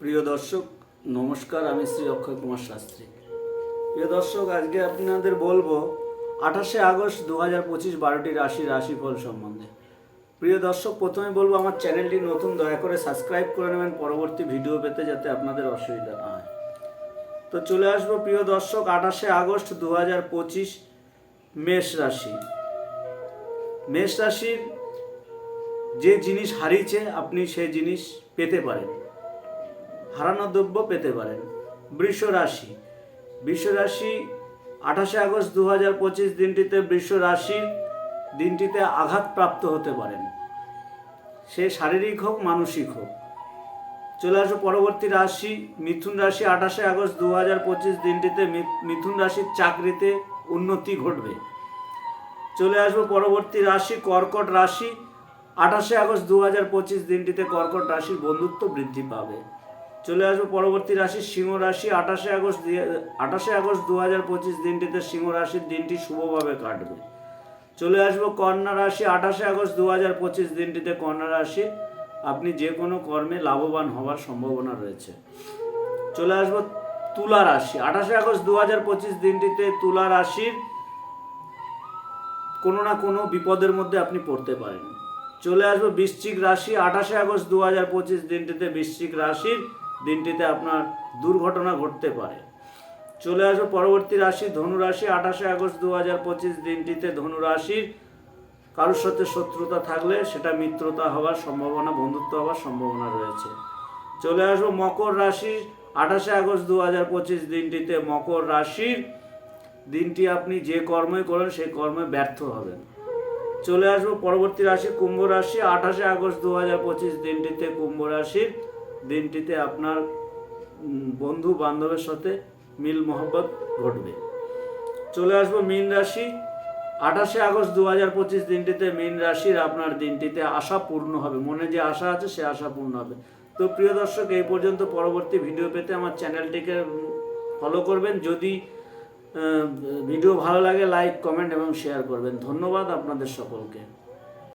প্রিয় দর্শক, নমস্কার, আমি শ্রী অক্ষয় কুমার শাস্ত্রী। প্রিয় দর্শক, আজকে আপনাদের বলব, আঠাশে আগস্ট দু হাজার পঁচিশ বারোটি রাশি রাশিফল সম্বন্ধে। প্রিয় দর্শক, প্রথমে বলব, আমার চ্যানেলটি নতুন, দয়া করে সাবস্ক্রাইব করে নেবেন। পরবর্তী ভিডিও পেতে যাতে আপনাদের অসুবিধা না হয়। তো চলে আসব, প্রিয় দর্শক, আঠাশে আগস্ট দু হাজার পঁচিশ মেষ রাশি। মেষ রাশির যে জিনিস হারিয়েছে, আপনি সেই জিনিস পেতে পারেন। হারানো দ্রব্য পেতে পারেন। বৃষ রাশি বৃষ রাশি আঠাশে আগস্ট দু হাজার পঁচিশ দিনটিতে বৃষ রাশির দিনটিতে আঘাতপ্রাপ্ত হতে পারেন। সে শারীরিক হোক, মানসিক হোক। চলে আসো পরবর্তী রাশি, মিথুন রাশি আঠাশে আগস্ট দু হাজার পঁচিশ দিনটিতে মিথুন রাশির চাকরিতে উন্নতি ঘটবে। চলে আসব পরবর্তী রাশি, কর্কট রাশি। আঠাশে আগস্ট দু হাজার পঁচিশ দিনটিতে কর্কট রাশির বন্ধুত্ব বৃদ্ধি পাবে। চলে আসব পরবর্তী রাশি সিংহ রাশি। আঠাশে আগস্ট আঠাশে আগস্ট দু হাজার পঁচিশ দিনটিতে সিংহ রাশির দিনটি শুভভাবে কাটবে। চলে আসব কন্যা রাশি। আঠাশে আগস্ট দু হাজার পঁচিশ দিনটিতে কন্যা রাশি। আপনি যে কোনো কর্মে লাভবান হওয়ার সম্ভাবনা রয়েছে। চলে আসব তুলা রাশি। আঠাশে আগস্ট দু হাজার পঁচিশ দিনটিতে তুলা রাশির কোনো না কোনো বিপদের মধ্যে আপনি পড়তে পারেন। চলে আসব বৃশ্চিক রাশি। আঠাশে আগস্ট দু হাজার পঁচিশ দিনটিতে বৃশ্চিক রাশির দিনটিতে আপনার দুর্ঘটনা ঘটতে পারে। চলে আসো পরবর্তী রাশি, ধনু রাশি, আঠাশে আগস্ট দু হাজার পঁচিশ দিনটিতে ধনু রাশির কারোর সাথে শত্রুতা থাকলে সেটা মিত্রতা হওয়ার সম্ভাবনা, বন্ধুত্ব হওয়ার সম্ভাবনা রয়েছে। চলে আসব মকর রাশি, আঠাশে আগস্ট দু হাজার পঁচিশ দিনটিতে মকর রাশির দিনটি আপনি যে কর্মই করেন সেই কর্মে ব্যর্থ হবেন। চলে আসব পরবর্তী রাশি, কুম্ভ রাশি, আঠাশে আগস্ট দু হাজার পঁচিশ দিনটিতে কুম্ভ রাশির দিনটিতে আপনার বন্ধু বান্ধবের সাথে মিল মহব্বত ঘটবে। চলে আসব মীন রাশি। আঠাশে আগস্ট দু হাজার পঁচিশ দিনটিতে মীন রাশির আপনার দিনটিতে আশা পূর্ণ হবে। মনে যে আশা আছে সে আশা পূর্ণ হবে। তো প্রিয় দর্শক, এই পর্যন্ত পরবর্তী ভিডিও পেতে আমার চ্যানেলটিকে ফলো করবেন। যদি ভিডিও ভালো লাগে লাইক কমেন্ট এবং শেয়ার করবেন। ধন্যবাদ আপনাদের সকলকে।